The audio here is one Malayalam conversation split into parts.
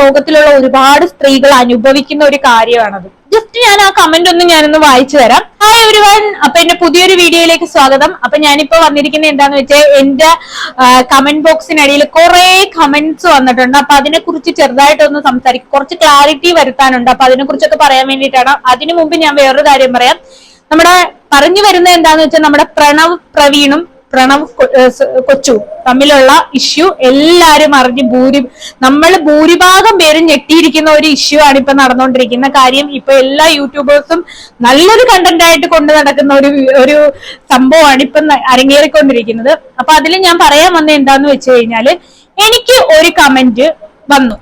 ലോകത്തിലുള്ള ഒരുപാട് സ്ത്രീകൾ അനുഭവിക്കുന്ന ഒരു കാര്യമാണത്. ജസ്റ്റ് ഞാൻ ആ കമന്റ് ഒന്ന് ഞാനൊന്ന് വായിച്ചു തരാം. ഹായ് ഒരു വൺ അപ്പൊ എന്റെ പുതിയൊരു വീഡിയോയിലേക്ക് സ്വാഗതം. അപ്പൊ ഞാനിപ്പോ വന്നിരിക്കുന്നത് എന്താന്ന് വെച്ചാൽ എന്റെ കമന്റ് ബോക്സിനടിയിൽ കുറെ കമന്റ്സ് വന്നിട്ടുണ്ട്. അപ്പൊ അതിനെ കുറിച്ച് ചെറുതായിട്ടൊന്ന് സംസാരിക്കും കുറച്ച് ക്ലാരിറ്റി വരുത്താനുണ്ട്. അപ്പൊ അതിനെ കുറിച്ചൊക്കെ പറയാൻ വേണ്ടിയിട്ടാണ്. അതിനു മുമ്പ് ഞാൻ വേറൊരു കാര്യം പറയാം. നമ്മുടെ പറഞ്ഞു വരുന്നത് എന്താന്ന് വെച്ചാൽ നമ്മുടെ പ്രണവ് പ്രവീണും പ്രണവ് കൊച്ചു തമ്മിലുള്ള ഇഷ്യൂ എല്ലാരും അറിഞ്ഞ് ഭൂരി നമ്മൾ ഭൂരിഭാഗം പേരും ഞെട്ടിയിരിക്കുന്ന ഒരു ഇഷ്യൂ ആണ് ഇപ്പൊ നടന്നുകൊണ്ടിരിക്കുന്ന കാര്യം. ഇപ്പൊ എല്ലാ യൂട്യൂബേഴ്സും നല്ലൊരു കണ്ടന്റ് ആയിട്ട് കൊണ്ടു നടക്കുന്ന ഒരു ഒരു സംഭവമാണ് ഇപ്പൊ അരങ്ങേറിക്കൊണ്ടിരിക്കുന്നത്. അപ്പൊ അതിൽ ഞാൻ പറയാൻ വന്നത് എന്താന്ന് വെച്ച് കഴിഞ്ഞാൽ എനിക്ക് ഒരു കമന്റ് വന്നു.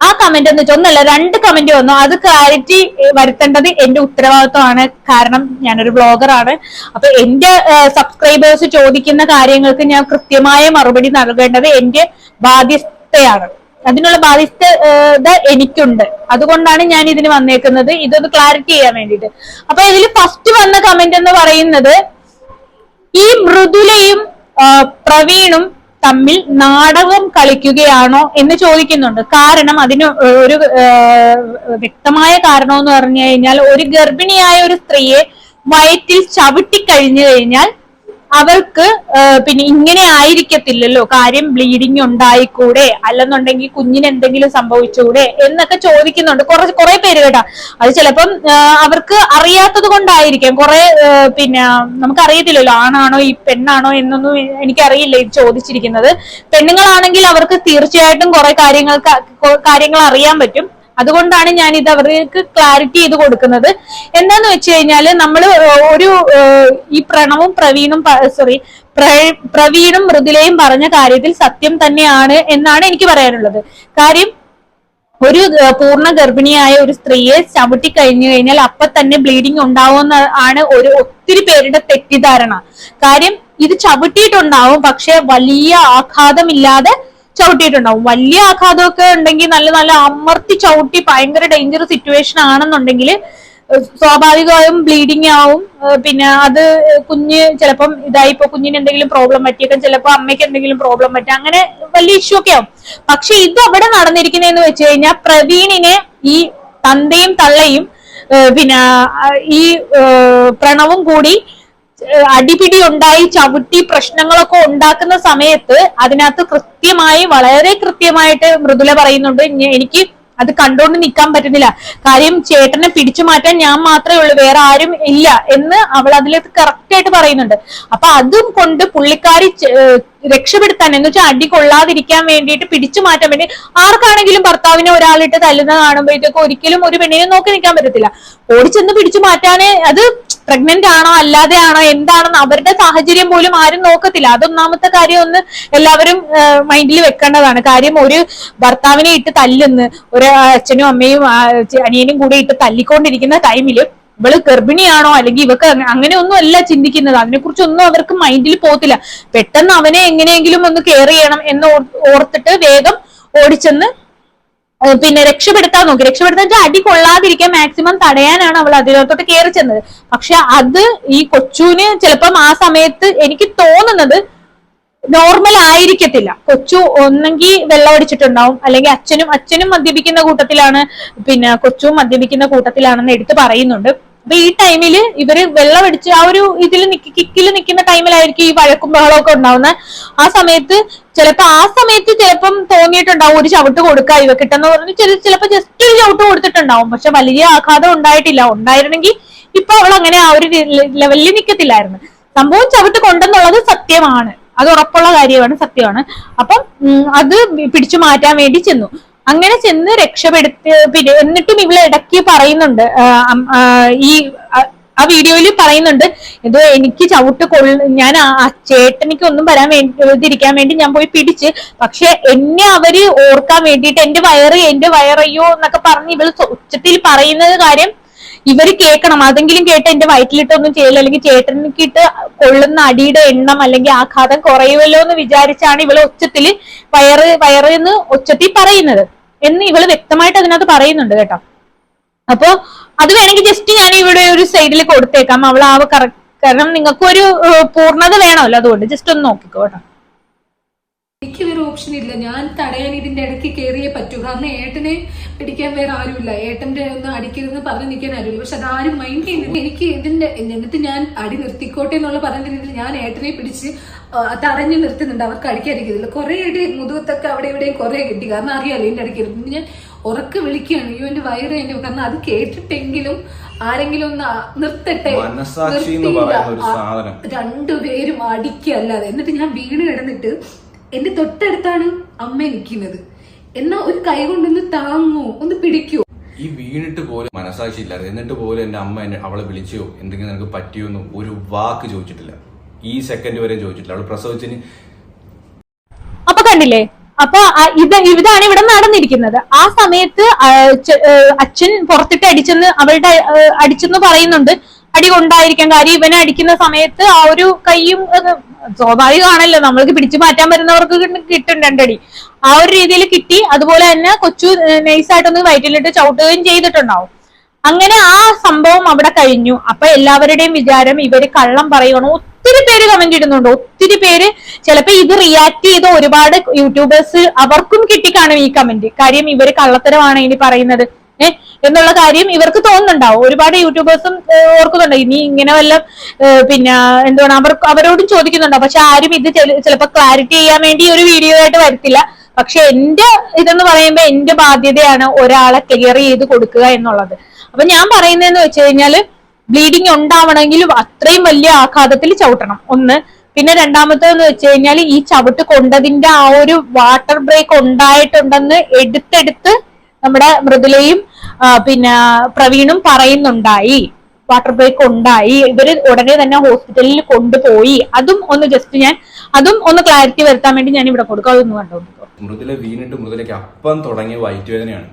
ആ കമന്റ് വന്നിട്ട് ഒന്നല്ല രണ്ട് കമന്റ് വന്നു. അത് ക്ലാരിറ്റി വരുത്തേണ്ടത് എന്റെ ഉത്തരവാദിത്വമാണ്. കാരണം ഞാനൊരു ബ്ലോഗറാണ് അപ്പൊ എന്റെ സബ്സ്ക്രൈബേഴ്സ് ചോദിക്കുന്ന കാര്യങ്ങൾക്ക് ഞാൻ കൃത്യമായ മറുപടി നൽകേണ്ടത് എന്റെ ബാധ്യസ്ഥയാണ് അതിനുള്ള ബാധ്യസ്ഥത എനിക്കുണ്ട്. അതുകൊണ്ടാണ് ഞാൻ ഇതിന് വന്നേക്കുന്നത്. ഇതൊന്ന് ക്ലാരിറ്റി ചെയ്യാൻ വേണ്ടിട്ട് അപ്പൊ ഇതിൽ ഫസ്റ്റ് വന്ന കമന്റ് എന്ന് പറയുന്നത് ഈ മൃദുലയും പ്രവീണും തമ്മിൽ നാടകം കളിക്കുകയാണോ എന്ന് ചോദിക്കുന്നുണ്ട്. കാരണം അതിന് ഒരു വ്യക്തമായ കാരണം എന്ന് പറഞ്ഞു കഴിഞ്ഞാൽ ഒരു ഗർഭിണിയായ ഒരു സ്ത്രീയെ വയറ്റിൽ ചവിട്ടി കഴിഞ്ഞു കഴിഞ്ഞാൽ അവർക്ക് പിന്നെ ഇങ്ങനെ ആയിരിക്കത്തില്ലല്ലോ കാര്യം ബ്ലീഡിങ് ഉണ്ടായിക്കൂടെ അല്ലെന്നുണ്ടെങ്കിൽ കുഞ്ഞിന് എന്തെങ്കിലും സംഭവിച്ചുകൂടെ എന്നൊക്കെ ചോദിക്കുന്നുണ്ട്. കുറെ കുറെ പേര് കേട്ടാ. അത് ചിലപ്പം അവർക്ക് അറിയാത്തത് കൊണ്ടായിരിക്കാം. കുറെ പിന്നെ നമുക്ക് അറിയത്തില്ലല്ലോ ആണാണോ ഈ പെണ്ണാണോ എന്നൊന്നും എനിക്കറിയില്ല ഇത് ചോദിച്ചിരിക്കുന്നത്. പെണ്ണുങ്ങളാണെങ്കിൽ അവർക്ക് തീർച്ചയായിട്ടും കുറെ കാര്യങ്ങൾ കാര്യങ്ങൾ അറിയാൻ പറ്റും. അതുകൊണ്ടാണ് ഞാൻ ഇത് അവർക്ക് ക്ലാരിറ്റി ചെയ്ത് കൊടുക്കുന്നത്. എന്താന്ന് വെച്ച് കഴിഞ്ഞാൽ നമ്മൾ ഒരു ഈ പ്രണവും പ്രവീണും സോറി പ്രവീണും മൃദുലയും പറഞ്ഞ കാര്യത്തിൽ സത്യം തന്നെയാണ് എന്നാണ് എനിക്ക് പറയാനുള്ളത്. കാര്യം ഒരു പൂർണ ഗർഭിണിയായ ഒരു സ്ത്രീയെ ചവിട്ടി കഴിഞ്ഞു കഴിഞ്ഞാൽ അപ്പൊ തന്നെ ബ്ലീഡിങ് ഉണ്ടാവുമെന്ന് ആണ് ഒരു ഒത്തിരി പേരുടെ തെറ്റിദ്ധാരണ. കാര്യം ഇത് ചവിട്ടിയിട്ടുണ്ടാവും പക്ഷെ വലിയ ആഘാതമില്ലാതെ ചവിട്ടിയിട്ടുണ്ടാവും. വലിയ ആഘാതമൊക്കെ ഉണ്ടെങ്കിൽ നല്ല നല്ല അമർത്തി ചവിട്ടി ഭയങ്കര ഡേഞ്ചർ സിറ്റുവേഷൻ ആണെന്നുണ്ടെങ്കിൽ സ്വാഭാവികമായും ബ്ലീഡിങ് ആവും. പിന്നെ അത് കുഞ്ഞ് ചിലപ്പം ഇതായി ഇപ്പൊ കുഞ്ഞിന് എന്തെങ്കിലും പ്രോബ്ലം പറ്റിയൊക്കെ. ചിലപ്പോൾ അമ്മയ്ക്ക് എന്തെങ്കിലും പ്രോബ്ലം പറ്റി അങ്ങനെ വലിയ ഇഷ്യൂ ഒക്കെ ആവും. പക്ഷെ ഇത് അവിടെ നടന്നിരിക്കുന്നതെന്ന് വെച്ച് കഴിഞ്ഞാൽ പ്രവീണിനെ ഈ തന്തയും തള്ളയും പിന്നെ ഈ പ്രണവും കൂടി അടിപിടി ഉണ്ടായി ചവിട്ടി പ്രശ്നങ്ങളൊക്കെ ഉണ്ടാക്കുന്ന സമയത്ത് അതിനകത്ത് കൃത്യമായി വളരെ കൃത്യമായിട്ട് മൃദുല പറയുന്നുണ്ട്. എനിക്ക് അത് കണ്ടുകൊണ്ട് നിൽക്കാൻ പറ്റുന്നില്ല. കാര്യം ചേട്ടനെ പിടിച്ചു മാറ്റാൻ ഞാൻ മാത്രമേ ഉള്ളൂ വേറെ ആരും ഇല്ല എന്ന് അവൾ അതിൽ കറക്റ്റ് ആയിട്ട് പറയുന്നുണ്ട്. അപ്പൊ അതും കൊണ്ട് പുള്ളിക്കാരി രക്ഷപ്പെടുത്താൻ എന്ന് വെച്ചാൽ അടി കൊള്ളാതിരിക്കാൻ വേണ്ടിയിട്ട് പിടിച്ചു മാറ്റാൻ വേണ്ടി ആർക്കാണെങ്കിലും ഭർത്താവിനെ ഒരാളിട്ട് തല്ലുന്ന കാണുമ്പോഴത്തേക്ക് ഒരിക്കലും ഒരു പെണ്ണിനെ നോക്കി നിൽക്കാൻ പറ്റത്തില്ല. ഓടിച്ചെന്ന് പിടിച്ചു മാറ്റാനേ അത് പ്രഗ്നന്റ് ആണോ അല്ലാതെ ആണോ എന്താണെന്ന് അവരുടെ സാഹചര്യം പോലും ആരും നോക്കത്തില്ല. അതൊന്നാമത്തെ കാര്യം ഒന്ന് എല്ലാവരും മൈൻഡിൽ വെക്കേണ്ടതാണ്. കാര്യം ഒരു ഭർത്താവിനെ ഇട്ട് തല്ലുന്ന് ഒരു അച്ഛനും അമ്മയും അനിയനും കൂടി ഇട്ട് തല്ലിക്കൊണ്ടിരിക്കുന്ന ടൈമിൽ ഇവൾ ഗർഭിണിയാണോ? അല്ലെങ്കിൽ ഇവക്ക് അങ്ങനെ ഒന്നും അല്ല ചിന്തിക്കുന്നത്. അതിനെക്കുറിച്ചൊന്നും അവർക്ക് മൈൻഡിൽ പോകത്തില്ല. പെട്ടെന്ന് അവനെ എങ്ങനെയെങ്കിലും ഒന്ന് കെയർ ചെയ്യണം എന്ന് ഓർ- ഓർത്തിട്ട് വേഗം ഓടിച്ചെന്ന് പിന്നെ രക്ഷപ്പെടുത്താൻ നോക്കി. രക്ഷപ്പെടുത്താൻ വെച്ചാൽ അടി കൊള്ളാതിരിക്കാൻ മാക്സിമം തടയാനാണ് അവൾ അതിനകത്തോട്ട് കയറി ചെന്നത്. പക്ഷെ അത് ഈ കൊച്ചുവിന് ചിലപ്പം ആ സമയത്ത് എനിക്ക് തോന്നുന്നത് നോർമൽ ആയിരിക്കത്തില്ല. കൊച്ചു ഒന്നെങ്കിൽ വെള്ളം അടിച്ചിട്ടുണ്ടാവും. അല്ലെങ്കിൽ അച്ഛനും അച്ഛനും മദ്യപിക്കുന്ന കൂട്ടത്തിലാണ്. പിന്നെ കൊച്ചും മദ്യപിക്കുന്ന കൂട്ടത്തിലാണെന്ന് എടുത്തു പറയുന്നുണ്ട്. അപ്പൊ ഈ ടൈമിൽ ഇവർ വെള്ളം അടിച്ച് ആ ഒരു ഇതിൽ കിക്കിൽ നിൽക്കുന്ന ടൈമിലായിരിക്കും ഈ വഴക്കും ബഹളമൊക്കെ ഉണ്ടാവുന്നത് ആ സമയത്ത് ചിലപ്പോ ആ സമയത്ത് ചിലപ്പം തോന്നിയിട്ടുണ്ടാവും ഒരു ചവിട്ട് കൊടുക്കുക ഇവ കിട്ടുന്ന പറഞ്ഞു ചില ചിലപ്പോ ജസ്റ്റ് ഒരു ചവിട്ട് കൊടുത്തിട്ടുണ്ടാവും. പക്ഷെ വലിയ ആഘാതം ഉണ്ടായിട്ടില്ല. ഉണ്ടായിരുന്നെങ്കിൽ ഇപ്പൊ അവൾ അങ്ങനെ ആ ഒരു ലെവലിൽ നിൽക്കത്തില്ലായിരുന്നു സംഭവം ചവിട്ട് കൊണ്ടെന്നുള്ളത് സത്യമാണ്. അത് ഉറപ്പുള്ള കാര്യമാണ് സത്യമാണ്. അപ്പം അത് പിടിച്ചു മാറ്റാൻ വേണ്ടി ചെന്നു. അങ്ങനെ ചെന്ന് രക്ഷപ്പെടുത്തി എന്നിട്ടും ഇവിടെ ഇടയ്ക്ക് പറയുന്നുണ്ട് ഈ ആ- വീഡിയോയിൽ പറയുന്നുണ്ട് ഇത് എനിക്ക് ചവിട്ട് കൊള്ള ഞാൻ ആ ചേട്ടനിക്ക് ഒന്നും വരാൻ വേണ്ടിയിരിക്കാൻ വേണ്ടി ഞാൻ പോയി പിടിച്ച് പക്ഷെ എന്നെ അവർ ഓർക്കാൻ വേണ്ടിയിട്ട് എന്റെ വയറ് എന്റെ വയറയ്യോ എന്നൊക്കെ പറഞ്ഞ് ഇവൾ ഉച്ചത്തിൽ പറയുന്നത് കാര്യം ഇവർ കേൾക്കണം. അതെങ്കിലും കേട്ട് എന്റെ വയറ്റിലിട്ടൊന്നും ചെയ്യില്ല. അല്ലെങ്കിൽ ചേട്ടനിക്കിട്ട് കൊള്ളുന്ന അടിയുടെ എണ്ണം അല്ലെങ്കിൽ ആഘാതം കുറയുമല്ലോ എന്ന് വിചാരിച്ചാണ് ഇവൾ ഒച്ചത്തിൽ വയറ് വയറ് എന്ന് ഒച്ചത്തിൽ പറയുന്നത്. എന്ന് ഇവൾ വ്യക്തമായിട്ട് അതിനകത്ത് പറയുന്നുണ്ട് കേട്ടോ. അപ്പോ അത് വേണമെങ്കിൽ ജസ്റ്റ് ഞാൻ ഇവിടെ ഒരു സൈഡിൽ കൊടുത്തേക്കാം. അവൾ ആ കാരണം നിങ്ങൾക്ക് ഒരു പൂർണത വേണമല്ലോ അതുകൊണ്ട്. ജസ്റ്റ് ഒന്ന് നോക്കിക്കോ കേട്ടോ. എനിക്ക് ഒരു ഓപ്ഷൻ ഇല്ല. ഞാൻ തടയാൻ ഇതിന്റെ ഇടയ്ക്ക് കയറിയേ പറ്റൂ. കാരണം ഏട്ടനെ പിടിക്കാൻ വേറെ ആരുമില്ല. ഏട്ടന്റെ ഒന്ന് അടിക്കരുതെന്ന് പറഞ്ഞു നിൽക്കാൻ ആരുമില്ല. പക്ഷെ അതാരും മൈൻഡ് ചെയ്യുന്നില്ല. എനിക്ക് ഇതിന്റെ എന്നിട്ട് ഞാൻ അടി നിർത്തിക്കോട്ടെ എന്നുള്ള പറഞ്ഞ രീതിയിൽ ഞാൻ ഏട്ടനെ പിടിച്ച് തടഞ്ഞു നിർത്തുന്നുണ്ട്. അവർക്ക് അടിക്കാതിരിക്കുന്നില്ല കുറെ ഇടി മുതുകത്തൊക്കെ അവിടെ ഇവിടെയും കുറെ കിട്ടി. കാരണം അറിയാലോ എന്റെ അടിക്കരുത് ഞാൻ ഉറക്ക വിളിക്കുകയാണ്. അയ്യോ എന്റെ വയറ് എന്റെ കാരണം അത് കേട്ടിട്ടെങ്കിലും ആരെങ്കിലും ഒന്ന് നിർത്തട്ടെ. രണ്ടുപേരും അടിക്കല്ലാതെ എന്നിട്ട് ഞാൻ വീണ് കിടന്നിട്ട് എന്റെ തൊട്ടടുത്താണ് അമ്മ നിൽക്കുന്നത്. എന്നാ ഒരു കൈ കൊണ്ടൊന്ന് താങ്ങോ ഒന്ന് പിടിക്കൂ. ഈ വീണിട്ട് പോലും മനസാക്ഷി ഇല്ലാതെ എന്നിട്ട് പോലും എന്റെ അമ്മ എന്നെ അവളെ വിളിച്ചോ എന്തെങ്കിലും നിനക്ക് പറ്റിയോ എന്ന് ഒരു വാക്ക് ചോദിച്ചിട്ടില്ല. ഈ സെക്കൻഡ് വരെ ചോദിച്ചിട്ടില്ല. അവൾ പ്രസവിച്ചിന് അപ്പൊ കണ്ടില്ലേ? അപ്പൊ ഇത് ഇതാണ് ഇവിടെ നടന്നിരിക്കുന്നത്. ആ സമയത്ത് അച്ഛൻ പുറത്തിട്ട് അടിച്ചെന്ന് അവളുടെ അടിച്ചെന്ന് പറയുന്നുണ്ട്. അടി കൊണ്ടായിരിക്കാം. കാര്യം ഇവനെ അടിക്കുന്ന സമയത്ത് ആ ഒരു കൈയും സ്വാഭാവികമാണല്ലോ. നമ്മൾക്ക് പിടിച്ചു മാറ്റാൻ വരുന്നവർക്ക് കിട്ടും രണ്ടടി. ആ ഒരു രീതിയിൽ കിട്ടി. അതുപോലെ തന്നെ കൊച്ചു നൈസായിട്ടൊന്ന് വയറ്റിലിട്ട് ചവിട്ടുകയും ചെയ്തിട്ടുണ്ടാവും. അങ്ങനെ ആ സംഭവം അവിടെ കഴിഞ്ഞു. അപ്പൊ എല്ലാവരുടെയും വിചാരം ഇവർ കള്ളം പറയണോ ഒത്തിരി പേര് കമന്റ് ഇടുന്നുണ്ട്. ഒത്തിരി പേര് ചിലപ്പോ ഇത് റിയാക്ട് ചെയ്ത ഒരുപാട് യൂട്യൂബേഴ്സ് അവർക്കും കിട്ടിക്കാണും ഈ കമന്റ് കാര്യം ഇവർ കള്ളത്തരമാണ് ഇനി പറയുന്നത്. എന്നുള്ള കാര്യം ഇവർക്ക് തോന്നുന്നുണ്ടാവും. ഒരുപാട് യൂട്യൂബേഴ്സും ഓർക്കുന്നുണ്ട്. ഇനി ഇങ്ങനെ വല്ല പിന്നെ എന്താണ് അവർക്ക് അവരോടും ചോദിക്കുന്നുണ്ടോ. പക്ഷെ ആരും ഇത് ചിലപ്പോൾ ക്ലാരിറ്റി ചെയ്യാൻ വേണ്ടി ഒരു വീഡിയോ ആയിട്ട് വരത്തില്ല. പക്ഷെ എന്റെ ഇതെന്ന് പറയുമ്പോ എന്റെ ബാധ്യതയാണ് ഒരാളെ ക്ലിയർ ചെയ്ത് കൊടുക്കുക എന്നുള്ളത്. അപ്പൊ ഞാൻ പറയുന്നതെന്ന് വെച്ച് കഴിഞ്ഞാൽ ബ്ലീഡിങ് ഉണ്ടാവണമെങ്കിലും അത്രയും വലിയ ആഘാതത്തിൽ ചവിട്ടണം. ഒന്ന്. പിന്നെ രണ്ടാമത്തേന്ന് വെച്ച് കഴിഞ്ഞാൽ ഈ ചവിട്ട് കൊണ്ടതിന്റെ ആ ഒരു വാട്ടർ ബ്രേക്ക് ഉണ്ടായിട്ടുണ്ടെന്ന് എടുത്തെടുത്ത് നമ്മുടെ മൃദുലയും പിന്നെ പ്രവീണും പറയുന്നുണ്ടായി. വാട്ടർ ബ്രേക്ക് ഉണ്ടായി. ഇവർ ഉടനെ തന്നെ ഹോസ്പിറ്റലിൽ കൊണ്ടുപോയി. അതും ഒന്ന് ജസ്റ്റ് ഞാൻ അതും ഒന്ന് ക്ലാരിറ്റി വരുത്താൻ വേണ്ടി ഞാൻ ഇവിടെ കൊടുക്കുക അതൊന്ന് കണ്ടോ? മൃദുല വീണിട്ട് മൃദുലയ്ക്ക് അപ്പം തുടങ്ങിയ വയറ്റുവേദനയാണ്.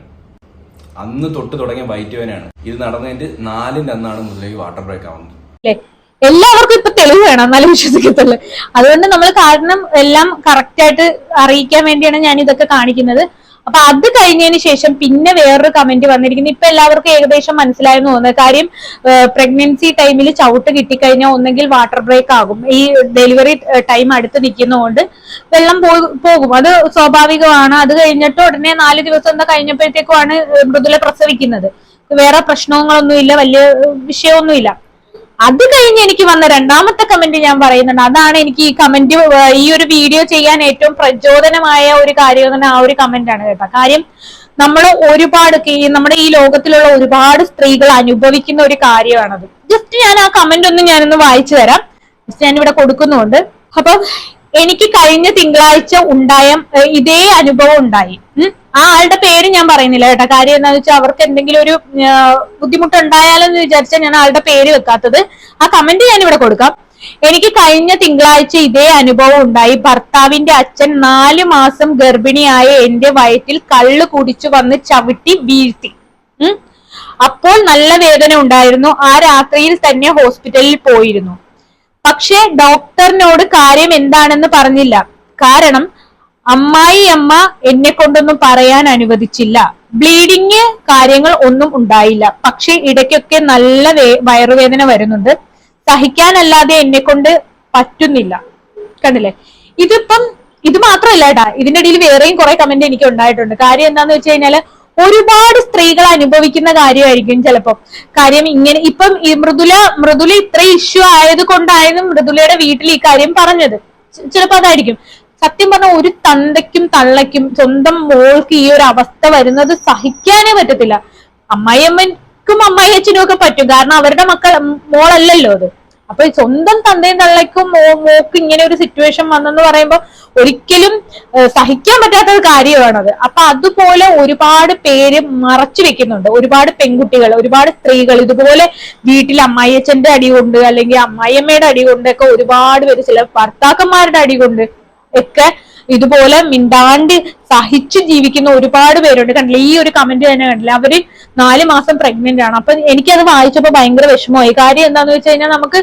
അന്ന് തൊട്ട് തുടങ്ങിയ വയറ്റുവേദനയാണ്. ഇത് നടന്നതിന്റെ നാലിന്റെ അന്നാണ് മൃദുലയ്ക്ക് വാട്ടർ ബ്രേക്ക് ആവുന്നത്. എല്ലാവർക്കും ഇപ്പൊ തെളിവ് വേണം. എന്നാലും വിശ്വസിക്കത്തുള്ളൂ. അതുകൊണ്ട് നമ്മൾ കാരണം എല്ലാം കറക്റ്റ് ആയിട്ട് അറിയിക്കാൻ വേണ്ടിയാണ് ഞാൻ ഇതൊക്കെ കാണിക്കുന്നത്. അപ്പൊ അത് കഴിഞ്ഞതിന് ശേഷം പിന്നെ വേറൊരു കമന്റ് വന്നിരിക്കുന്നു. ഇപ്പൊ എല്ലാവർക്കും ഏകദേശം മനസ്സിലായെന്ന് തോന്നുന്നത് കാര്യം പ്രഗ്നൻസി ടൈമിൽ ചവിട്ട് കിട്ടിക്കഴിഞ്ഞാൽ ഒന്നെങ്കിൽ വാട്ടർ ബ്രേക്ക് ആകും. ഈ ഡെലിവറി ടൈം അടുത്ത് നിൽക്കുന്നതുകൊണ്ട് വെള്ളം പോകും. അത് സ്വാഭാവികമാണ്. അത് കഴിഞ്ഞിട്ട് ഉടനെ നാല് ദിവസം എന്താ കഴിഞ്ഞപ്പോഴത്തേക്കുമാണ് മൃദുല പ്രസവിക്കുന്നത്. വേറെ പ്രശ്നങ്ങളൊന്നുമില്ല. വലിയ വിഷയമൊന്നുമില്ല. അത് കഴിഞ്ഞ് എനിക്ക് വന്ന രണ്ടാമത്തെ കമന്റ് ഞാൻ പറയുന്നുണ്ട്. അതാണ് എനിക്ക് ഈ കമന്റ് ഈ ഒരു വീഡിയോ ചെയ്യാൻ ഏറ്റവും പ്രചോദനമായ ഒരു കാര്യം പറഞ്ഞാൽ ആ ഒരു കമന്റ് ആണ് കേട്ടോ. കാര്യം നമ്മൾ ഒരുപാട് നമ്മുടെ ഈ ലോകത്തിലുള്ള ഒരുപാട് സ്ത്രീകൾ അനുഭവിക്കുന്ന ഒരു കാര്യമാണത്. ജസ്റ്റ് ഞാൻ ആ കമന്റ് ഒന്ന് ഞാനൊന്ന് വായിച്ചു തരാം. ജസ്റ്റ് ഞാൻ ഇവിടെ കൊടുക്കുന്നുണ്ട്. അപ്പൊ എനിക്ക് കഴിഞ്ഞ തിങ്കളാഴ്ച ഉണ്ടായ ഇതേ അനുഭവം ഉണ്ടായി. ആ ആളുടെ പേര് ഞാൻ പറയുന്നില്ല കേട്ടോ. കാര്യം എന്താണെന്ന് വെച്ചാൽ അവർക്ക് എന്തെങ്കിലും ഒരു ഏഹ്, ബുദ്ധിമുട്ടുണ്ടായാലെന്ന് വിചാരിച്ചാൽ ഞാൻ ആളുടെ പേര് വെക്കാത്തത്. ആ കമന്റ് ഞാൻ ഇവിടെ കൊടുക്കാം. എനിക്ക് കഴിഞ്ഞ തിങ്കളാഴ്ച ഇതേ അനുഭവം ഉണ്ടായി. ഭർത്താവിന്റെ അച്ഛൻ നാല് മാസം ഗർഭിണിയായ എന്റെ വയറ്റിൽ കള്ള് കുടിച്ചു വന്ന് ചവിട്ടി വീഴ്ത്തി. അപ്പോൾ നല്ല വേദന ഉണ്ടായിരുന്നു. ആ രാത്രിയിൽ തന്നെ ഹോസ്പിറ്റലിൽ പോയിരുന്നു. പക്ഷേ ഡോക്ടറിനോട് കാര്യം എന്താണെന്ന് പറഞ്ഞില്ല. കാരണം അമ്മായി അമ്മ എന്നെ കൊണ്ടൊന്നും പറയാൻ അനുവദിച്ചില്ല. ബ്ലീഡിങ് കാര്യങ്ങൾ ഒന്നും ഉണ്ടായില്ല. പക്ഷെ ഇടയ്ക്കൊക്കെ നല്ല വയറുവേദന വരുന്നുണ്ട്. സഹിക്കാനല്ലാതെ എന്നെ കൊണ്ട് പറ്റുന്നില്ല. കണ്ടില്ലേ? ഇതിപ്പം ഇത് മാത്രമല്ല ഏട്ടാ ഇതിന്റെ ഇടയിൽ വേറെയും കുറെ കമന്റ് എനിക്ക് ഉണ്ടായിട്ടുണ്ട്. കാര്യം എന്താന്ന് വെച്ച് കഴിഞ്ഞാൽ ഒരുപാട് സ്ത്രീകൾ അനുഭവിക്കുന്ന കാര്യമായിരിക്കും ചിലപ്പോ. കാര്യം ഇങ്ങനെ ഇപ്പം മൃദുല മൃദുല ഇത്ര ഇഷ്യൂ ആയത് കൊണ്ടായിരുന്നു മൃദുലയുടെ വീട്ടിൽ ഈ കാര്യം പറഞ്ഞത്. ചിലപ്പോൾ ചിലപ്പോ അതായിരിക്കും. സത്യം പറഞ്ഞ ഒരു തന്തയ്ക്കും തള്ളയ്ക്കും സ്വന്തം മോൾക്ക് ഈ ഒരു അവസ്ഥ വരുന്നത് സഹിക്കാനേ പറ്റത്തില്ല. അമ്മായിയമ്മക്കും അമ്മായി അച്ഛനും ഒക്കെ പറ്റും. കാരണം അവരുടെ മക്കൾ മോളല്ലല്ലോ അത്. അപ്പൊ സ്വന്തം തന്തയും തള്ളയ്ക്കും മോക്ക് ഇങ്ങനെ ഒരു സിറ്റുവേഷൻ വന്നെന്ന് പറയുമ്പോൾ ഒരിക്കലും സഹിക്കാൻ പറ്റാത്ത ഒരു കാര്യമാണത് അപ്പൊ അതുപോലെ ഒരുപാട് പേര് മറച്ചു വെക്കുന്നുണ്ട്. ഒരുപാട് പെൺകുട്ടികൾ ഒരുപാട് സ്ത്രീകൾ ഇതുപോലെ വീട്ടിൽ അമ്മായിയച്ഛന്റെ അടി കൊണ്ട് അല്ലെങ്കിൽ അമ്മായിയമ്മയുടെ അടി കൊണ്ട് ഒക്കെ ഒരുപാട് പേര് ചില ഭർത്താക്കന്മാരുടെ അടി കൊണ്ട് ഒക്കെ ഇതുപോലെ മിണ്ടാണ്ട് സഹിച്ച് ജീവിക്കുന്ന ഒരുപാട് പേരുണ്ട്. കണ്ടില്ല ഈ ഒരു കമന്റ് തന്നെ കണ്ടില്ല അവർ നാല് മാസം പ്രഗ്നന്റ് ആണ്. അപ്പൊ എനിക്കത് വായിച്ചപ്പോ ഭയങ്കര വിഷമമായി. കാര്യം എന്താന്ന് വെച്ച് കഴിഞ്ഞാൽ നമുക്ക്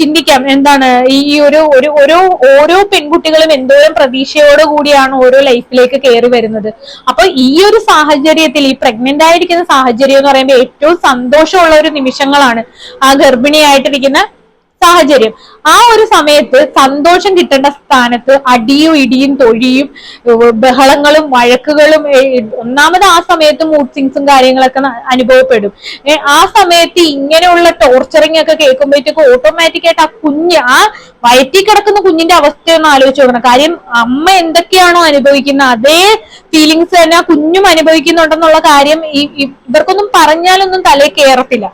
ചിന്തിക്കാം. എന്താണ് ഈ ഒരു ഒരു ഓരോ ഓരോ പെൺകുട്ടികളും എന്തോരം പ്രതീക്ഷയോട് കൂടിയാണ് ഓരോ ലൈഫിലേക്ക് കയറി വരുന്നത്. അപ്പൊ ഈ ഒരു സാഹചര്യത്തിൽ ഈ പ്രഗ്നന്റ് ആയിരിക്കുന്ന സാഹചര്യം എന്ന് പറയുമ്പോൾ ഏറ്റവും സന്തോഷമുള്ള ഒരു നിമിഷങ്ങളാണ് ആ ഗർഭിണിയായിട്ടിരിക്കുന്ന സാഹചര്യം. ആ ഒരു സമയത്ത് സന്തോഷം കിട്ടേണ്ട സ്ഥാനത്ത് അടിയും ഇടിയും തൊഴിയും ബഹളങ്ങളും വഴക്കുകളും ഒന്നാമത് ആ സമയത്ത് മൂഡ് സിങ്സും കാര്യങ്ങളൊക്കെ അനുഭവപ്പെടും. ആ സമയത്ത് ഇങ്ങനെയുള്ള ടോർച്ചറിങ് ഒക്കെ കേൾക്കുമ്പോഴത്തേക്ക് ഓട്ടോമാറ്റിക് ആയിട്ട് ആ കുഞ്ഞ് ആ വയറ്റിൽ കിടക്കുന്ന കുഞ്ഞിന്റെ അവസ്ഥ ഒന്ന് ആലോചിച്ച് നോക്കണം. കാര്യം അമ്മ എന്തൊക്കെയാണോ അനുഭവിക്കുന്ന അതേ ഫീലിങ്സ് തന്നെ ആ കുഞ്ഞും അനുഭവിക്കുന്നുണ്ടെന്നുള്ള കാര്യം ഈ- ഇവർക്കൊന്നും പറഞ്ഞാലൊന്നും തലേ കയറത്തില്ല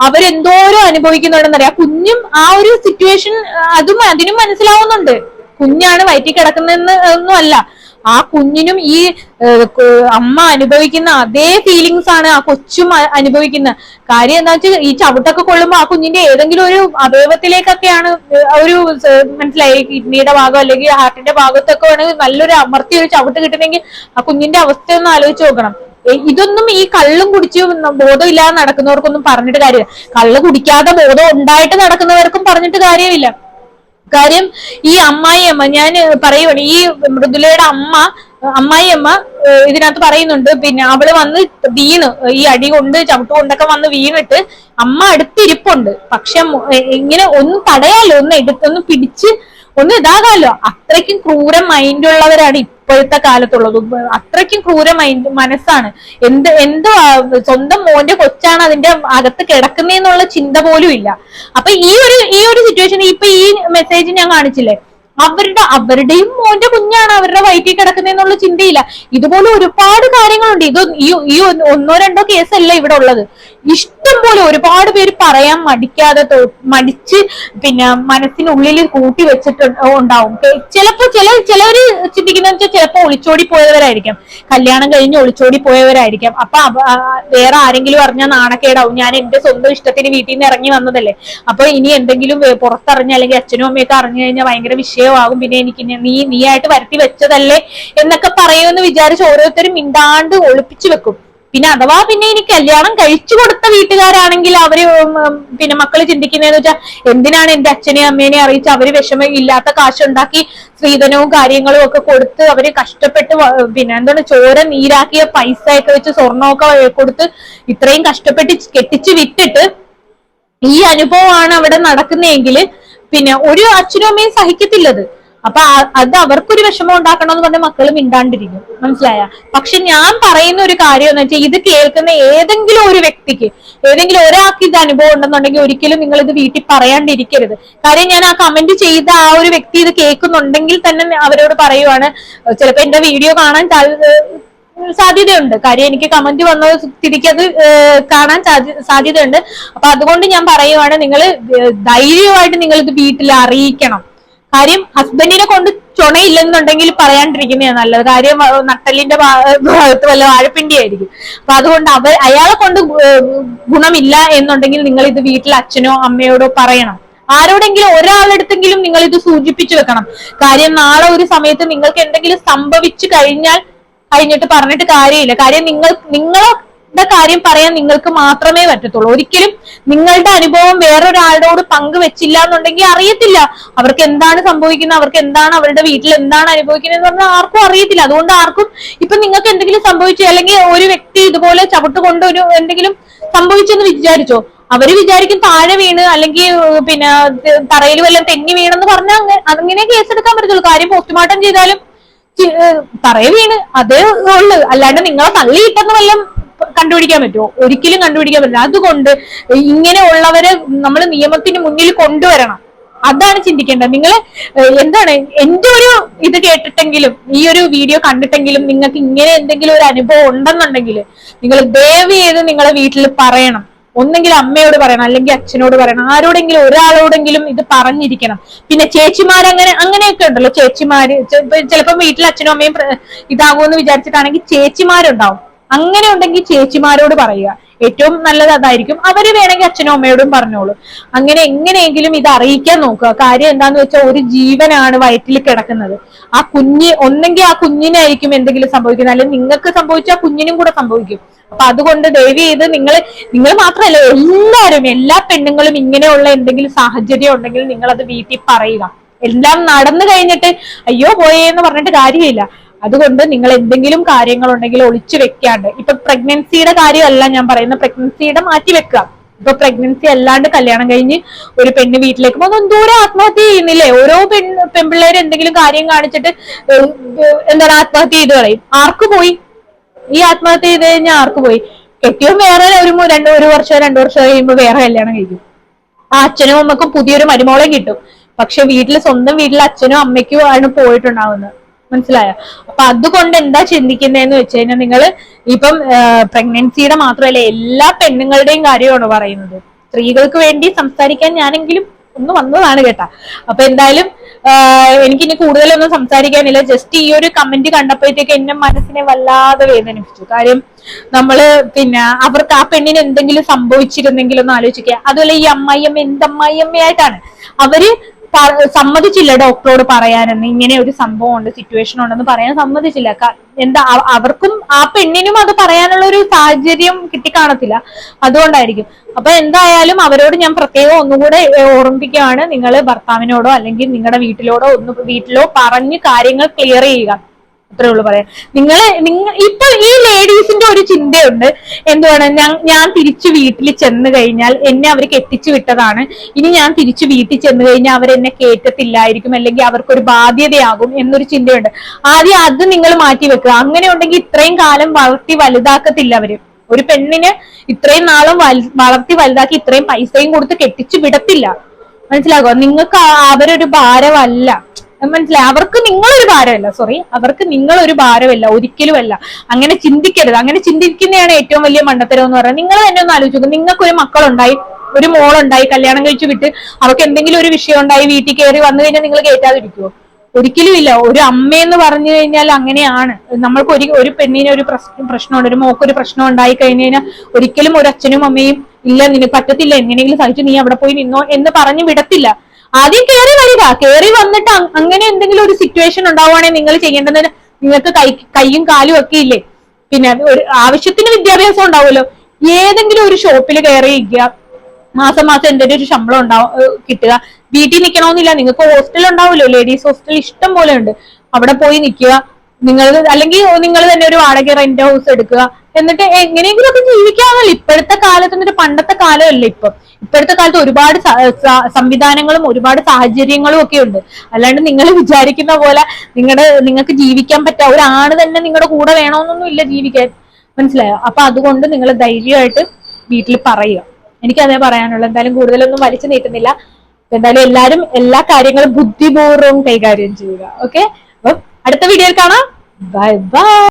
അവരെന്തോരം അനുഭവിക്കുന്നുണ്ടെന്നറിയാം. ആ കുഞ്ഞും ആ ഒരു സിറ്റുവേഷൻ അതും അതിനും മനസ്സിലാവുന്നുണ്ട്. കുഞ്ഞാണ് വയറ്റിൽ കിടക്കുന്നതെന്ന് ഒന്നും അല്ല ആ കുഞ്ഞിനും ഈ അമ്മ അനുഭവിക്കുന്ന അതേ ഫീലിങ്സ് ആണ് ആ കൊച്ചും അനുഭവിക്കുന്ന കാര്യം എന്താ വെച്ചാൽ ഈ ചവിട്ടൊക്കെ കൊള്ളുമ്പോൾ ആ കുഞ്ഞിന്റെ ഏതെങ്കിലും ഒരു അവയവത്തിലേക്കൊക്കെയാണ് ഒരു മനസ്സിലായി കിഡ്നിയുടെ ഭാഗം അല്ലെങ്കിൽ ഹാർട്ടിന്റെ ഭാഗത്തൊക്കെ വേണമെങ്കിൽ നല്ലൊരു അമർത്തി ഒരു ചവിട്ട് കിട്ടണമെങ്കിൽ ആ കുഞ്ഞിന്റെ അവസ്ഥ ഒന്ന് ആലോചിച്ച് നോക്കണം. ഇതൊന്നും ഈ കള്ളും കുടിച്ച് ബോധമില്ലാതെ നടക്കുന്നവർക്കൊന്നും പറഞ്ഞിട്ട് കാര്യമില്ല. കള്ള് കുടിക്കാതെ ബോധം ഉണ്ടായിട്ട് നടക്കുന്നവർക്കും പറഞ്ഞിട്ട് കാര്യമില്ല. കാര്യം ഈ അമ്മായിയമ്മ ഞാൻ പറയുവാണ് ഈ മൃദുലയുടെ അമ്മ അമ്മായിയമ്മ അമ്മ ഇതിനകത്ത് പറയുന്നുണ്ട് പിന്നെ അവൾ വന്ന് വീണ് ഈ അടി കൊണ്ട് ചവിട്ട് കൊണ്ടൊക്കെ വന്ന് വീണിട്ട് അമ്മ അടുത്തിരിപ്പുണ്ട്. പക്ഷെ ഇങ്ങനെ ഒന്ന് തടയാലോ ഒന്ന് എടുത്തൊന്ന് പിടിച്ച് ഒന്ന് ഇതാകാലോ. അത്രയ്ക്കും ക്രൂര മൈൻഡ് ഉള്ളവരാണ് ഇപ്പോഴത്തെ കാലത്തുള്ളത്. അത്രയ്ക്കും ക്രൂര മൈൻഡ് മനസ്സാണ്. എന്ത് എന്ത് സ്വന്തം മോന്റെ കൊച്ചാണ് അതിന്റെ അകത്ത് കിടക്കുന്നതെന്നുള്ള ചിന്ത പോലും ഇല്ല. അപ്പൊ ഈ ഒരു ഈ ഒരു സിറ്റുവേഷൻ ഇപ്പൊ ഈ മെസ്സേജ് ഞാൻ കാണിച്ചില്ലേ? അവരുടെ അവരുടെയും മോന്റെ കുഞ്ഞാണ് അവരുടെ വയറ്റിൽ കിടക്കുന്നതെന്നുള്ള ചിന്തയില്ല. ഇതുപോലെ ഒരുപാട് കാര്യങ്ങളുണ്ട്. ഇത് ഈ ഒന്നോ രണ്ടോ കേസല്ല ഇവിടെ ഉള്ളത്. ഇഷ്ടം പോലെ ഒരുപാട് പേര് പറയാൻ മടിക്കാതെ മടിച്ച് പിന്നെ മനസ്സിനുള്ളിൽ കൂട്ടി വെച്ചിട്ട് ഉണ്ടാവും. ചിലപ്പോ ചില ചിലവര് ചിന്തിക്കുന്ന വെച്ചാൽ ചിലപ്പോ ഒളിച്ചോടി പോയവരായിരിക്കാം. കല്യാണം കഴിഞ്ഞ് ഒളിച്ചോടി പോയവരായിരിക്കാം. അപ്പൊ വേറെ ആരെങ്കിലും അറിഞ്ഞാൽ നാണക്കേടാവും. ഞാൻ എന്റെ സ്വന്തം ഇഷ്ടത്തിന് വീട്ടിൽ നിന്ന് ഇറങ്ങി വന്നതല്ലേ. അപ്പൊ ഇനി എന്തെങ്കിലും പുറത്തറിഞ്ഞ അല്ലെങ്കിൽ അച്ഛനും അമ്മയൊക്കെ അറിഞ്ഞു കഴിഞ്ഞാൽ ഭയങ്കര വിഷയമാകും പിന്നെ എനിക്ക് നീ നീ ആയിട്ട് വരുത്തി വെച്ചതല്ലേ എന്നൊക്കെ പറയുമെന്ന് വിചാരിച്ച് ഓരോരുത്തരും മിണ്ടാണ്ട് ഒളിപ്പിച്ചു വെക്കും. പിന്നെ അഥവാ പിന്നെ ഇനി കല്യാണം കഴിച്ചു കൊടുത്ത വീട്ടുകാരാണെങ്കിൽ അവർ പിന്നെ മക്കൾ ചിന്തിക്കുന്നതെന്ന് വെച്ചാൽ എന്തിനാണ് എന്റെ അച്ഛനെയും അമ്മേനെ അറിയിച്ച് അവർ വിഷമം ഇല്ലാത്ത കാശുണ്ടാക്കി സ്ത്രീധനവും കാര്യങ്ങളും ഒക്കെ കൊടുത്ത് അവർ കഷ്ടപ്പെട്ട് പിന്നെ എന്താണ് ചോര നീരാക്കിയ പൈസ ഒക്കെ വെച്ച് സ്വർണമൊക്കെ കൊടുത്ത് ഇത്രയും കഷ്ടപ്പെട്ട് കെട്ടിച്ച് വിട്ടിട്ട് ഈ അനുഭവമാണ് അവിടെ നടക്കുന്നതെങ്കിൽ പിന്നെ ഒരു അച്ഛനും സഹിക്കത്തില്ലത്. അപ്പൊ അത് അവർക്കൊരു വിഷമം ഉണ്ടാക്കണം എന്ന് പറഞ്ഞ മക്കൾ മിണ്ടാണ്ടിരിക്കും. മനസ്സിലായ? പക്ഷെ ഞാൻ പറയുന്ന ഒരു കാര്യം എന്ന് വെച്ചാൽ ഇത് കേൾക്കുന്ന ഏതെങ്കിലും ഒരു വ്യക്തിക്ക് ഏതെങ്കിലും ഒരാൾക്ക് ഇത് അനുഭവം ഉണ്ടെന്നുണ്ടെങ്കിൽ ഒരിക്കലും നിങ്ങൾ ഇത് വീട്ടിൽ പറയാണ്ടിരിക്കരുത്. കാര്യം ഞാൻ ആ കമന്റ് ചെയ്ത ആ ഒരു വ്യക്തി ഇത് കേൾക്കുന്നുണ്ടെങ്കിൽ തന്നെ അവരോട് പറയുവാണ് ചിലപ്പോ എന്റെ വീഡിയോ കാണാൻ സാധ്യതയുണ്ട്. കാര്യം എനിക്ക് കമന്റ് വന്ന തിരിക്കത് കാണാൻ സാധ്യ- സാധ്യതയുണ്ട്. അപ്പൊ അതുകൊണ്ട് ഞാൻ പറയുവാണ് നിങ്ങൾ ധൈര്യമായിട്ട് നിങ്ങൾ ഇത് വീട്ടിൽ അറിയിക്കണം. കാര്യം ഹസ്ബൻഡിനെ കൊണ്ട് ചുണയില്ലെന്നുണ്ടെങ്കിൽ പറയാണ്ടിരിക്കുന്നതാണ് നല്ലത്. കാര്യം നട്ടലിന്റെ ഭാഗത്ത് വല്ല വാഴപ്പിണ്ടി ആയിരിക്കും. അപ്പൊ അതുകൊണ്ട് അവർ അയാളെ കൊണ്ട് ഗുണമില്ല എന്നുണ്ടെങ്കിൽ നിങ്ങൾ ഇത് വീട്ടിൽ അച്ഛനോ അമ്മയോടോ പറയണം. ആരോടെങ്കിലും ഒരാളെടുത്തെങ്കിലും നിങ്ങൾ ഇത് സൂചിപ്പിച്ചു വെക്കണം. കാര്യം നാളെ ഒരു സമയത്ത് നിങ്ങൾക്ക് എന്തെങ്കിലും സംഭവിച്ചു കഴിഞ്ഞാൽ കഴിഞ്ഞിട്ട് പറഞ്ഞിട്ട് കാര്യമില്ല. കാര്യം നിങ്ങൾ നിങ്ങളുടെ കാര്യം പറയാൻ നിങ്ങൾക്ക് മാത്രമേ പറ്റത്തുള്ളൂ. ഒരിക്കലും നിങ്ങളുടെ അനുഭവം വേറൊരാളോട് പങ്കുവെച്ചില്ല എന്നുണ്ടെങ്കിൽ അറിയത്തില്ല. അവർക്ക് എന്താണ് സംഭവിക്കുന്നത് അവർക്ക് എന്താണ് അവരുടെ വീട്ടിൽ എന്താണ് അനുഭവിക്കുന്നത് എന്ന് പറഞ്ഞാൽ ആർക്കും അറിയത്തില്ല. അതുകൊണ്ട് ആർക്കും ഇപ്പൊ നിങ്ങൾക്ക് എന്തെങ്കിലും സംഭവിച്ചു അല്ലെങ്കിൽ ഒരു വ്യക്തി ഇതുപോലെ ചവിട്ട് കൊണ്ട് ഒരു എന്തെങ്കിലും സംഭവിച്ചെന്ന് വിചാരിച്ചോ? അവർ വിചാരിക്കും താഴെ വീണ് അല്ലെങ്കിൽ പിന്നെ തറയിൽ വല്ലതും തെന്നി വീണെന്ന് പറഞ്ഞാൽ അങ്ങനെ കേസെടുക്കാൻ പറ്റത്തുള്ളൂ. കാര്യം പോസ്റ്റ്മോർട്ടം ചെയ്താലും തറയെ വീണ് അതേ ഉള്ളു. അല്ലാണ്ട് നിങ്ങളെ തള്ളിയിട്ടെന്ന് വല്ലതും കണ്ടുപിടിക്കാൻ പറ്റുമോ? ഒരിക്കലും കണ്ടുപിടിക്കാൻ പറ്റില്ല. അതുകൊണ്ട് ഇങ്ങനെ ഉള്ളവരെ നമ്മൾ നിയമത്തിന് മുന്നിൽ കൊണ്ടുവരണം. അതാണ് ചിന്തിക്കേണ്ടത്. നിങ്ങൾ എന്താണ്? എന്റെ ഒരു ഇത് കേട്ടിട്ടെങ്കിലും ഈ ഒരു വീഡിയോ കണ്ടിട്ടെങ്കിലും നിങ്ങൾക്ക് ഇങ്ങനെ എന്തെങ്കിലും ഒരു അനുഭവം ഉണ്ടെന്നുണ്ടെങ്കിൽ നിങ്ങൾ ദയവ് ചെയ്ത് നിങ്ങളെ വീട്ടിൽ പറയണം. ഒന്നെങ്കിൽ അമ്മയോട് പറയണം അല്ലെങ്കിൽ അച്ഛനോട് പറയണം ആരോടെങ്കിലും ഒരാളോടെങ്കിലും ഇത് പറഞ്ഞിരിക്കണം. പിന്നെ ചേച്ചിമാർ അങ്ങനെ അങ്ങനെയൊക്കെ ഉണ്ടല്ലോ. ചേച്ചിമാര് ചിലപ്പോൾ വീട്ടിൽ അച്ഛനും അമ്മയും ഇതാകുമെന്ന് വിചാരിച്ചിട്ടാണെങ്കിൽ ചേച്ചിമാരുണ്ടാവും. അങ്ങനെ ഉണ്ടെങ്കിൽ ചേച്ചിമാരോട് പറയുക. ഏറ്റവും നല്ലത് അതായിരിക്കും. അവർ വേണമെങ്കിൽ അച്ഛനും അമ്മയോടും പറഞ്ഞോളൂ. അങ്ങനെ എങ്ങനെയെങ്കിലും ഇത് അറിയിക്കാൻ നോക്കുക. കാര്യം എന്താന്ന് വെച്ചാൽ ഒരു ജീവനാണ് വയറ്റിൽ കിടക്കുന്നത്. ആ കുഞ്ഞ് ഒന്നെങ്കിൽ ആ കുഞ്ഞിനായിരിക്കും എന്തെങ്കിലും സംഭവിക്കുന്നത്. അല്ലെങ്കിൽ നിങ്ങൾക്ക് സംഭവിച്ചാൽ കുഞ്ഞിനും കൂടെ സംഭവിക്കും. അപ്പൊ അതുകൊണ്ട് ദയവ് ചെയ്ത് നിങ്ങൾ നിങ്ങൾ മാത്രമല്ല എല്ലാവരും എല്ലാ പെണ്ണുങ്ങളും ഇങ്ങനെയുള്ള എന്തെങ്കിലും സാഹചര്യം ഉണ്ടെങ്കിൽ നിങ്ങൾ അത് വീട്ടിൽ പറയുക. എല്ലാം നടന്നു കഴിഞ്ഞിട്ട് അയ്യോ പോയേ എന്ന് പറഞ്ഞിട്ട് കാര്യമില്ല. അതുകൊണ്ട് നിങ്ങൾ എന്തെങ്കിലും കാര്യങ്ങൾ ഉണ്ടെങ്കിൽ ഒളിച്ചു വെക്കാണ്ട്. ഇപ്പൊ പ്രഗ്നൻസിയുടെ കാര്യമല്ല ഞാൻ പറയുന്നത്. പ്രഗ്നൻസിയുടെ മാറ്റി വെക്കുക. ഇപ്പൊ പ്രഗ്നൻസി അല്ലാണ്ട് കല്യാണം കഴിഞ്ഞ് ഒരു പെണ്ണ് വീട്ടിലേക്ക് പോകുമ്പോൾ എന്തോരം ആത്മഹത്യ ചെയ്യുന്നില്ലേ? ഓരോ പെൺ പെൺപിള്ളേർ എന്തെങ്കിലും കാര്യം കാണിച്ചിട്ട് എന്താണ് ആത്മഹത്യ ചെയ്ത് കളയും. ആർക്ക് പോയി? ഈ ആത്മഹത്യ ചെയ്ത് കഴിഞ്ഞാൽ ആർക്ക് പോയി? കെട്ടിയോ വേറെ ഒരു രണ്ട് ഒരു വർഷം രണ്ടു വർഷം കഴിയുമ്പോൾ വേറെ കല്യാണം കഴിക്കും. ആ അച്ഛനും അമ്മക്കും പുതിയൊരു മരുമോളെ കിട്ടും. പക്ഷെ വീട്ടിൽ സ്വന്തം വീട്ടിൽ അച്ഛനും അമ്മയ്ക്കും ആണ് പോയിട്ടുണ്ടാവുന്നത്. മനസ്സിലായോ? അപ്പൊ അതുകൊണ്ട് എന്താ ചിന്തിക്കുന്നതെന്ന് വെച്ച് കഴിഞ്ഞാൽ നിങ്ങൾ ഇപ്പം പ്രഗ്നൻസിയുടെ മാത്രമല്ല എല്ലാ പെണ്ണുങ്ങളുടെയും കാര്യമാണ് പറയുന്നത്. സ്ത്രീകൾക്ക് വേണ്ടി സംസാരിക്കാൻ ഞാനെങ്കിലും ഒന്ന് വന്നതാണ് കേട്ടാ. അപ്പൊ എന്തായാലും എനിക്ക് ഇനി കൂടുതലൊന്നും സംസാരിക്കാനില്ല. ജസ്റ്റ് ഈ ഒരു കമന്റ് കണ്ടപ്പോഴത്തേക്ക് എന്റെ മനസ്സിനെ വല്ലാതെ വേദനിപ്പിച്ചു. കാര്യം നമ്മൾ പിന്നെ അവർക്ക് ആ പെണ്ണിന് എന്തെങ്കിലും സംഭവിച്ചിരുന്നെങ്കിൽ ഒന്ന് ആലോചിക്കുക. അതുപോലെ ഈ അമ്മായിയമ്മ എന്ത് അമ്മായിയമ്മയായിട്ടാണ് അവർ സമ്മതിച്ചില്ല ഡോക്ടറോട് പറയാനെന്ന്. ഇങ്ങനെ ഒരു സംഭവം ഉണ്ട് സിറ്റുവേഷൻ ഉണ്ടെന്ന് പറയാൻ സമ്മതിച്ചില്ല. എന്താ അവർക്കും ആ പെണ്ണിനും അത് പറയാനുള്ള ഒരു സാഹചര്യം കിട്ടിക്കാണത്തില്ല. അതുകൊണ്ടായിരിക്കും. അപ്പൊ എന്തായാലും അവരോട് ഞാൻ പ്രത്യേകം ഒന്നുകൂടെ ഓർമ്മിപ്പിക്കുകയാണ്. നിങ്ങൾ ഭർത്താവിനോടോ അല്ലെങ്കിൽ നിങ്ങളുടെ വീട്ടിലോടോ ഒന്ന് വീട്ടിലോ പറഞ്ഞ് കാര്യങ്ങൾ ക്ലിയർ ചെയ്യുക. അത്രേ ഉള്ളൂ പറയാം നിങ്ങൾ നിങ്ങൾ ഇപ്പൊ ഈ ലേഡീസിന്റെ ഒരു ചിന്തയുണ്ട്. എന്തുവാണ്? ഞാൻ തിരിച്ചു വീട്ടിൽ ചെന്ന് കഴിഞ്ഞാൽ എന്നെ അവർ കെട്ടിച്ചു വിട്ടതാണ്. ഇനി ഞാൻ തിരിച്ചു വീട്ടിൽ ചെന്ന് കഴിഞ്ഞാൽ അവരെന്നെ കേറ്റത്തില്ലായിരിക്കും അല്ലെങ്കിൽ അവർക്കൊരു ബാധ്യതയാകും എന്നൊരു ചിന്തയുണ്ട്. ആദ്യം അത് നിങ്ങൾ മാറ്റി വെക്കുക. അങ്ങനെ ഉണ്ടെങ്കിൽ ഇത്രയും കാലം വളർത്തി വലുതാക്കത്തില്ല അവർ. ഒരു പെണ്ണിന് ഇത്രയും നാളും വളർത്തി വലുതാക്കി ഇത്രയും പൈസയും കൊടുത്ത് കെട്ടിച്ചു വിടത്തില്ല. മനസ്സിലാകുക നിങ്ങൾക്ക് അവരൊരു ഭാരമല്ല. മനസ്സിലായി. അവർക്ക് നിങ്ങളൊരു ഭാരമല്ല സോറി അവർക്ക് നിങ്ങളൊരു ഭാരമല്ല ഒരിക്കലുമല്ല. അങ്ങനെ ചിന്തിക്കരുത്. അങ്ങനെ ചിന്തിക്കുന്നതാണ് ഏറ്റവും വലിയ മണ്ടത്തരം എന്ന് പറയുന്നത്. നിങ്ങൾ തന്നെ ഒന്ന് ആലോചിച്ചു നിങ്ങൾക്ക് ഒരു മക്കളുണ്ടായി ഒരു മോളുണ്ടായി കല്യാണം കഴിച്ചു വിട്ട് അവർക്ക് എന്തെങ്കിലും ഒരു വിഷയം ഉണ്ടായി വീട്ടിൽ കയറി വന്നു കഴിഞ്ഞാൽ നിങ്ങൾ കയറ്റാതിരിക്കുമോ ഒരിക്കലും ഇല്ല ഒരു അമ്മയെന്ന് പറഞ്ഞു കഴിഞ്ഞാൽ അങ്ങനെയാണ്. നമ്മൾക്ക് ഒരു ഒരു പെണ്ണിന് ഒരു പ്രശ്നം പ്രശ്നമുണ്ട് ഒരു മോക്ക് ഒരു പ്രശ്നം ഉണ്ടായി കഴിഞ്ഞു കഴിഞ്ഞാൽ ഒരിക്കലും ഒരു അച്ഛനും അമ്മയും ഇല്ല നിനക്ക് പറ്റത്തില്ല എങ്ങനെയെങ്കിലും സഹിച്ചു നീ അവിടെ പോയി നിന്നോ എന്ന് പറഞ്ഞു വിടത്തില്ല. ആദ്യം കയറി വരിക. കയറി വന്നിട്ട് അങ്ങനെ എന്തെങ്കിലും ഒരു സിറ്റുവേഷൻ ഉണ്ടാവുകയാണെങ്കിൽ നിങ്ങൾ ചെയ്യേണ്ടത്. നിങ്ങൾക്ക് കൈ കൈയും കാലും ഒക്കെ ഇല്ലേ? പിന്നെ ഒരു ആവശ്യത്തിന് വിദ്യാഭ്യാസം ഉണ്ടാവുമല്ലോ. ഏതെങ്കിലും ഒരു ഷോപ്പിൽ കയറി ഇരിക്കുക. മാസം മാസം എന്തെങ്കിലും ഒരു ശമ്പളം ഉണ്ടാവും കിട്ടുക. വീട്ടിൽ നിൽക്കണമെന്നില്ല നിങ്ങൾക്ക് ഹോസ്റ്റൽ ഉണ്ടാവുമല്ലോ. ലേഡീസ് ഹോസ്റ്റൽ ഇഷ്ടം പോലെ ഉണ്ട്. അവിടെ പോയി നിൽക്കുക നിങ്ങൾ അല്ലെങ്കിൽ നിങ്ങൾ തന്നെ ഒരു വാടക റെന്റ് ഹൗസ് എടുക്കുക. എന്നിട്ട് എങ്ങനെയെങ്കിലും ഒക്കെ ജീവിക്കാമല്ലോ ഇപ്പോഴത്തെ കാലത്ത് എന്നിട്ട് പണ്ടത്തെ കാലമല്ല ഇപ്പം. ഇപ്പോഴത്തെ കാലത്ത് ഒരുപാട് സംവിധാനങ്ങളും ഒരുപാട് സാഹചര്യങ്ങളും ഒക്കെ ഉണ്ട്. അല്ലാണ്ട് നിങ്ങൾ വിചാരിക്കുന്ന പോലെ നിങ്ങളുടെ നിങ്ങൾക്ക് ജീവിക്കാൻ പറ്റാ. ഒരാണ് തന്നെ നിങ്ങളുടെ കൂടെ വേണമെന്നൊന്നും ഇല്ല ജീവിക്കാൻ. മനസ്സിലായോ? അപ്പൊ അതുകൊണ്ട് നിങ്ങൾ ധൈര്യമായിട്ട് വീട്ടിൽ പറയുക. എനിക്ക് അതേ പറയാനുള്ളൂ. എന്തായാലും കൂടുതലൊന്നും വലിച്ചു നീട്ടുന്നില്ല. എന്തായാലും എല്ലാവരും എല്ലാ കാര്യങ്ങളും ബുദ്ധിപൂർവം കൈകാര്യം ചെയ്യുക. ഓക്കെ? അപ്പം അടുത്ത വീഡിയോയിൽ കാണാം. Bye bye.